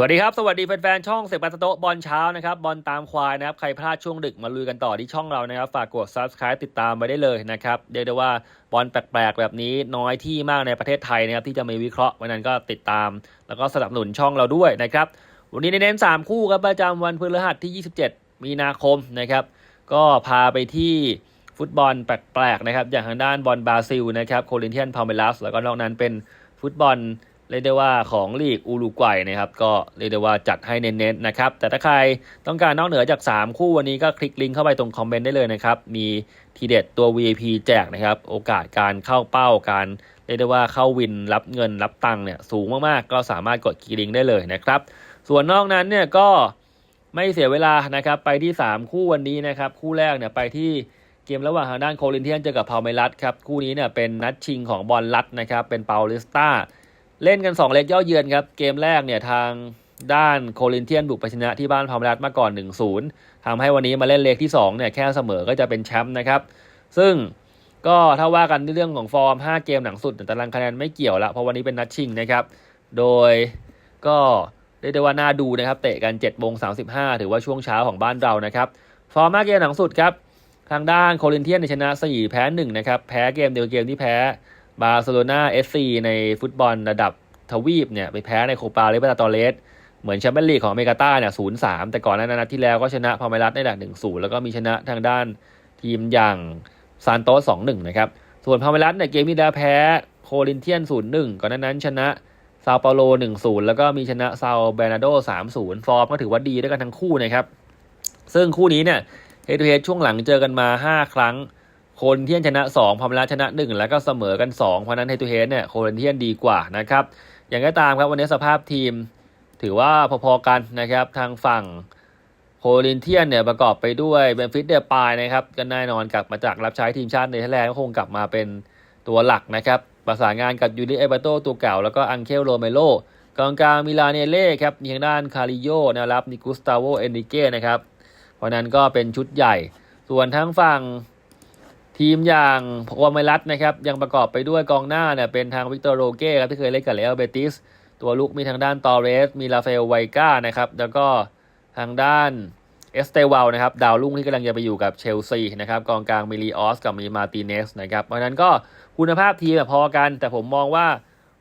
สวัสดีครับ สวัสดีแฟนๆ ช่องเสกปัตโตบอลเช้านะครับ บอลตามควายนะครับ ใครพลาดช่วงดึกมาลุยกันต่อที่ช่องเรานะครับ ฝากกด subscribe ติดตามไปได้เลยนะครับ เรียกได้ว่าบอลแปลกๆ แบบนี้น้อยที่มากในประเทศไทยนะครับ ที่จะมีวิเคราะห์วันนั้นก็ติดตาม แล้วก็สนับสนุนช่องเราด้วยนะครับ วันนี้เน้นๆ3คู่ครับประจำวันพฤหัสที่ 27 มีนาคมนะครับ ก็พาไปที่ฟุตบอลแปลกๆนะครับ อย่างทางด้านบอลบราซิลนะครับ โคลินเทียนพาเมลัส แล้วก็นอกนั้นเป็นฟุตบอล เรียกได้ว่าของลีกอูรุกวัยนะครับ ก็เรียกได้ว่าจัดให้เน้นๆนะครับ แต่ถ้าใครต้องการนอกเหนือจาก 3 คู่วันนี้ก็คลิกลิงก์เข้าไปตรงคอมเมนต์ได้เลยนะครับ มีทีเด็ดตัว VIP แจกนะครับ โอกาสการเข้าเป้าการเรียกได้ว่าเข้าวินรับเงินรับตังค์เนี่ยสูงมากๆ ก็สามารถกดคลิกลิงก์ได้เลยนะครับ ส่วนนอกนั้นเนี่ยก็ไม่เสียเวลานะครับไปที่ 3 คู่วันนี้นะครับคู่แรกเนี่ยไปที่เกมระหว่างทางด้านโคลินเทียนเจอกับพาวเมลัสครับคู่นี้เนี่ยเป็นนัดชิงของบอลลัดนะครับเป็นเปาลิสตา เล่นกัน 2 เล็กย่อเยือนครับ เกมแรกเนี่ยทางด้านโคลินเทียนบุกไปชนะที่บ้านพามารัสมาก่อน 1-0ทำให้วันนี้มาเล่นเล็กที่2เนี่ยแค่เสมอก็จะเป็นแชมป์นะครับ ซึ่งก็ถ้าว่ากันในเรื่องของฟอร์ม 5 เกมหลังสุดตารางคะแนนไม่เกี่ยวละเพราะวันนี้เป็นนัดชิงนะครับ โดยก็เรียกได้ว่าน่าดูนะครับ เตะกัน7โมง35ถือว่าช่วงเช้าของบ้านเรานะครับ ฟอร์ม 5 เกมหลังสุดครับ ทางด้านโคลินเทียนชนะ 4 แพ้1นะครับ แพ้เกมเดียวเกมที่แพ้ บาร์เซโลนาเอฟซีในฟุตบอลระดับทวีปเนี่ยไปแพ้ในโคปาเลปาตอเลสเหมือนแชมเปี้ยนลีกของอเมริกาใต้เนี่ยศูนย์สามแต่ก่อนหน้านั้นนัดที่แล้วก็ชนะพาเมรัสได้ดักหนึ่งศูนย์แล้วก็มีชนะทางด้านทีมอย่างซานโตสองหนึ่งนะครับ ส่วนพาเมรัสเนี่ยเกมที่แล้วแพ้โคลินเทียนศูนย์หนึ่งก่อนหน้านั้นชนะซาเปาโลหนึ่งศูนย์แล้วก็มีชนะซาเบนาโดสามศูนย์ฟอร์มก็ถือว่าดีด้วยกันทั้งคู่นะครับ ซึ่งคู่นี้เนี่ยเฮดทูเฮดช่วงหลังเจอกันมา5ครั้ง โคลินเทียนชนะ 2พาเมรัสชนะ 1 แล้วก็เสมอกัน 2 เพราะนั้นเฮดทูเฮดเนี่ยโคลินเทียนดีกว่านะครับ อย่างก็ตามครับวันนี้สภาพทีมถือว่าพอๆกันนะครับทางฝั่งโคลินเทียนเนี่ยประกอบไปด้วยเบนฟิตเดปายนะครับก็แน่นอนกลับมาจากรับใช้ทีมชาติเนเธอร์แลนด์ก็คงกลับมาเป็นตัวหลักนะครับประสานงานกับยูริเอเบโตตัวเก่า แล้วก็อังเคลโรเมโลกองกลางมิลานเนเล่ครับมีทางด้านคาริโยนะครับนิกุสตาโวเอนริเก้นะครับเพราะนั้นก็เป็นชุดใหญ่ ส่วนทั้งฝั่ง ทีมอย่างวอร์เมลัสนะครับยังประกอบไปด้วยกองหน้าเนี่ยเป็นทางวิกตอร์โรเก้ครับที่เคยเล่นกับเรอัลเบติสตัวลุกมีทางด้านตอเรส มีลาเฟลไวก้านะครับแล้วก็ทางด้านเอสเตวาลนะครับดาวรุ่งที่กำลังจะไปอยู่กับเชลซีนะครับกองกลางมิลีออสกับมีมาติเนสนะครับเพราะฉะนั้นก็คุณภาพทีมพอกัน แต่ผมมองว่า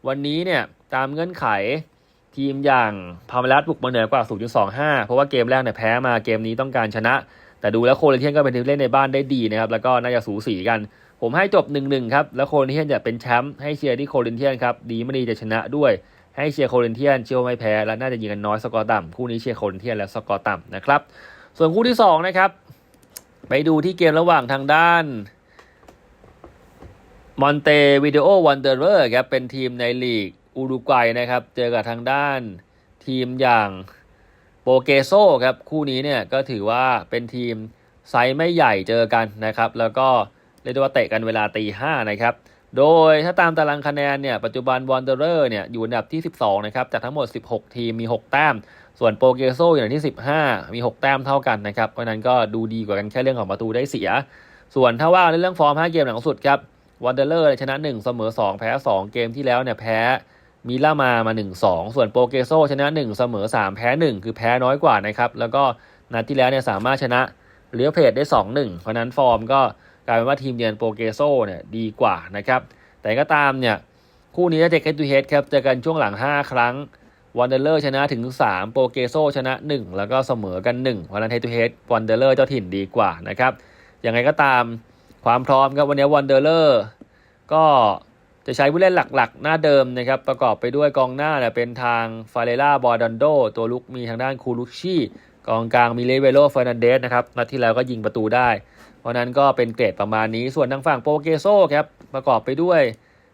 วันนี้เนี่ยตามเงื่อนไขทีมอย่างพาเมลัสบุกมาเหนือกว่า 0.25 เพราะว่าเกมแรกเนี่ยแพ้มาเกมนี้ต้องการชนะ แต่ดูแล้วโคลินเทียนก็เป็นทีมเล่นในบ้านได้ดีนะครับ แล้วก็น่าจะสูสีกัน ผมให้จบ 1-1 ครับ แล้วโคลินเทียนจะเป็นแชมป์ ให้เชียร์ที่โคลินเทียนครับ ดีไม่ดีจะชนะด้วย ให้เชียร์โคลินเทียนเชื่อว่าไม่แพ้ และน่าจะยิงกันน้อยสกอร์ต่ำคู่นี้เชียร์โคลินเทียนและสกอร์ต่ำนะครับ ส่วนคู่ที่2นะครับ ไปดูที่เกมระหว่างทางด้านมอนเตวิดโอวันเดอร์ครับ เป็นทีมในลีกอูรุกวัยนะครับ เจอกับทางด้านทีมอย่าง โปเกโซครับคู่นี้เนี่ยก็ถือว่าเป็นทีมไซส์ไม่ใหญ่เจอกันนะครับ แล้วก็เรียกได้ว่าเตะกันเวลาตีห้านะครับ โดยถ้าตามตารางคะแนนเนี่ยปัจจุบันวอนเดอร์เนี่ยอยู่อันดับที่ 12 นะครับ จากทั้งหมด 16 ทีมมี 6 แต้ม ส่วนโปเกโซอยู่อันดับที่ 15 มี 6 แต้มเท่ากันนะครับ เพราะนั้นก็ดูดีกว่ากันแค่เรื่องของประตูได้เสีย ส่วนถ้าว่าในเรื่องฟอร์ม 5 เกมหลังสุดครับวันเดอร์ชนะ 1 เสมอ 2 แพ้ 2 เกมที่แล้วเนี่ยแพ้ มิล่ามามา 1-2 ส่วนโปเกโซชนะ 1 เสมอ 3 แพ้ 1 คือแพ้น้อยกว่านะครับ แล้วก็นัดที่แล้วเนี่ยสามารถชนะเลียเพจได้ 2-1 เพราะนั้นฟอร์มก็กลายเป็นว่าทีมเยือนโปเกโซเนี่ยดีกว่านะครับ แต่ก็ตามเนี่ยคู่นี้จะเจอเฮดทูเฮดครับเจอกันช่วงหลัง 5 ครั้งวันเดอร์เลอร์ชนะถึง 3 โปเกโซชนะ 1 แล้วก็เสมอกัน 1 เพราะนั้นเฮดทูเฮดวันเดอร์เลอร์เจ้าถิ่นดีกว่านะครับยังไงก็ตามความพร้อมครับวันนี้วันเดอร์เลอร์ก็ จะใช้ผู้เล่นหลักๆ หน้าเดิมนะครับประกอบไปด้วยกองหน้าเนี่ยเป็นทางฟาเรล่าบอร์ดันโด ตัวลุกมีทางด้านคูลุชชี่กองกลางมีเลเวโลเฟอร์นันเดสนะครับนัดที่แล้วก็ยิงประตูได้ เพราะนั้นก็เป็นเกรดประมาณนี้ส่วนทางฝั่งโปเกโซครับประกอบไปด้วย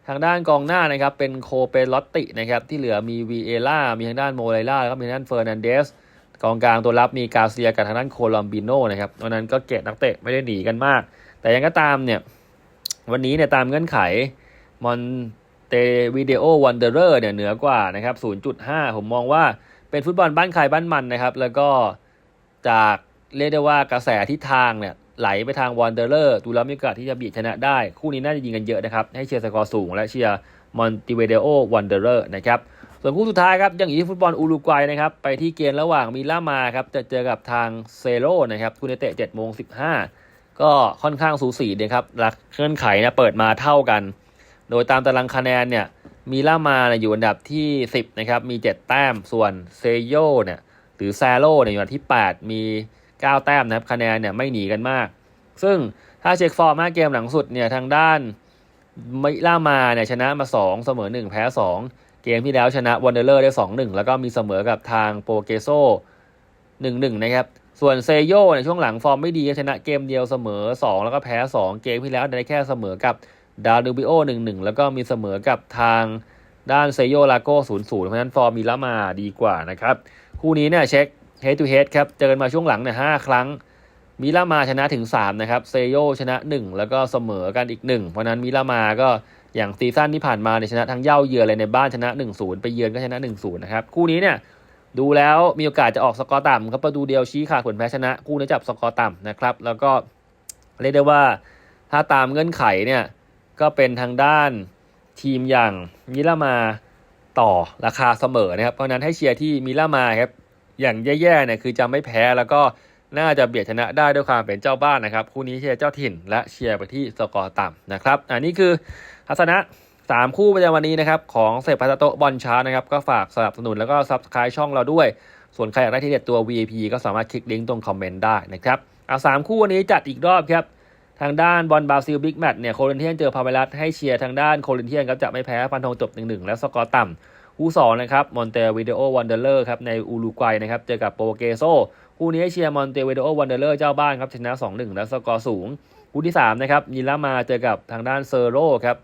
ทางด้านกองหน้านะครับเป็นโคเปลอตตินะครับที่เหลือมีวีเอล่ามีทางด้านโมไลล่าแล้วก็มีทางด้านเฟอร์นันเดสกองกลางตัวรับมีกาเซียกับทางด้านโคลัมบิโนนะครับเพราะนั้นก็เกรดนักเตะไม่ได้หนีกันมาก แต่ยังก็ตามเนี่ยวันนี้เนี่ยตามเงื่อนไข มอนเตวิดีโอวันเดอร์เนี่ยเหนือกว่านะครับ 0.5 ผมมองว่าเป็นฟุตบอลบ้านใครบ้านมันนะครับ แล้วก็จากเรียกได้ว่ากระแสทิศทางเนี่ยไหลไปทางวันเดอร์ดูแล้วมีโอกาสที่จะบีบชนะได้ คู่นี้น่าจะยิงกันเยอะนะครับ ให้เชียร์สกอร์สูง และเชียร์มอนติเวเดโอวันเดอร์นะครับ ส่วนคู่สุดท้ายครับยังอยู่ที่ฟุตบอลอุรุกวัยนะครับ ไปที่เกมระหว่างมิล่ามาครับ จะเจอกับทางเซโร่นะครับคู่นี้เตะ7โมง15 ก็ค่อนข้างสูสีนะครับหลักเงื่อนไขนี่ยเปิดมาเท่ากัน โดยตามตารางคะแนนเนี่ยมิล่ามาอยู่อันดับที่ 10นะครับมี 7 แต้มส่วนเซโยเนี่ยหรือแซโร่เนี่ยอยู่อันดับที่ 8 มี 9 แต้มนะครับคะแนนเนี่ยไม่หนีกันมาก ซึ่งถ้าเช็คฟอร์มห้าเกมหลังสุดเนี่ยทางด้านมิล่ามาเนี่ยชนะมา 2 เสมอ 1 แพ้ 2 เกมที่แล้วชนะวันเดอร์ได้ 2-1 แล้วก็มีเสมอกับทางโปเกโซ1-1 นะครับ ส่วนเซโยในช่วงหลังฟอร์มไม่ดีชนะเกมเดียวเสมอ 2 แล้วก็แพ้ 2 เกมที่แล้วได้แค่เสมอกับ ดาลูบิโอ1-1แล้วก็มีเสมอกับทางด้านเซโยลาโก้0-0เพราะฉะนั้นฟอร์มมีละมาดีกว่านะครับ คู่นี้เนี่ยเช็ค head to head ครับ เจอกันมาช่วงหลังเนี่ย5ครั้ง มิลามาชนะถึง 3 นะครับ เซโยชนะ 1 แล้วก็เสมอกันอีก 1 เพราะนั้นมิลามาก็อย่างซีซั่นที่ผ่านมาเนี่ยชนะทั้งเย่าเยือนเลยในบ้านชนะ 1-0 ไปเยือนก็ชนะ 1-0 นะครับ คู่นี้เนี่ยดูแล้วมีโอกาสจะออกสกอร์ต่ำครับประตูเดียวชี้ขาดผลแพ้ชนะ คู่นี้จับสกอร์ต่ำนะครับ แล้วก็เรียกได้ว่าถ้าตามเงื่อนไขเนี่ย ก็เป็นทางด้านทีมอย่างมิลามาต่อราคาเสมอนะครับ เพราะนั้นให้เชียร์ที่มิลามาครับอย่างแย่ๆเนี่ยคือจะไม่แพ้แล้วก็น่าจะเบียดชนะได้ด้วยความเป็นเจ้าบ้านนะครับ คู่นี้เชียร์เจ้าถิ่น และเชียร์ไปที่สกอร์ต่ำนะครับ อันนี้คือทัศนะ 3 คู่ประจำวันนี้นะครับ ของเซปพัตโตบอลชาร์ตนะครับ ก็ฝากสนับสนุนแล้วก็ซับสไคร b ์ช่องเราด้วย ส่วนใครอยากได้ที่เด็ดตัว VIP ก็สามารถคลิกลิงก์ตรงคอมเมนต์ได้นะครับเอาสามคู่วันนี้จัดอีกรอบครับ ทางด้านบอลบราซิลบิ๊กแมตช์เนี่ยโคลินเทียนเจอพาเวลัสให้เชียร์ทางด้านโคลินเทียนครับจะไม่แพ้ฟันธงจบ1-1และสกอร์ต่ำคู่สองนะครับมอนเตวิเดโอวันเดอร์ครับในอุรุกวัยนะครับเจอกับโปรเกโซคู่นี้ให้เชียร์มอนเตวิเดโอวันเดอร์เจ้าบ้านครับชนะ2-1และสกอร์สูงคู่ที่3นะครับมิลามาเจอกับทางด้านเซอร์โรครับ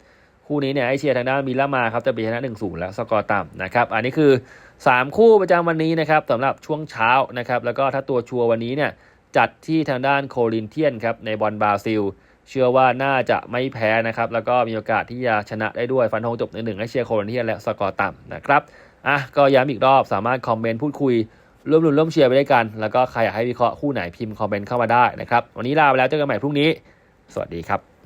คู่นี้เนี่ยให้เชียร์ทางด้านมิลามาครับจะไปชนะ1-0และสกอร์ต่ำนะครับอันนี้คือ 3 คู่ประจำวันนี้นะครับสำหรับช่วงเช้านะครับแล้วก็ถ้าตัวชัวร์วันนี้เนี่ย จัดที่ทางด้านโคลินเทียนครับในบอลบราซิล เชื่อว่าน่าจะไม่แพ้นะครับ แล้วก็มีโอกาสที่จะชนะได้ด้วยฟันธงจบในหนึ่งให้เชียร์โคลินเทียนและสกอร์ต่ำนะครับอะก็ย้ำอีกรอบสามารถคอมเมนต์พูดคุยร่วมรุนร่วมเชียร์ไปด้วยกัน แล้วก็ใครอยากให้วิเคราะห์คู่ไหนพิมพ์คอมเมนต์เข้ามาได้นะครับ วันนี้ลาไปแล้วเจอกันใหม่พรุ่งนี้ สวัสดีครับ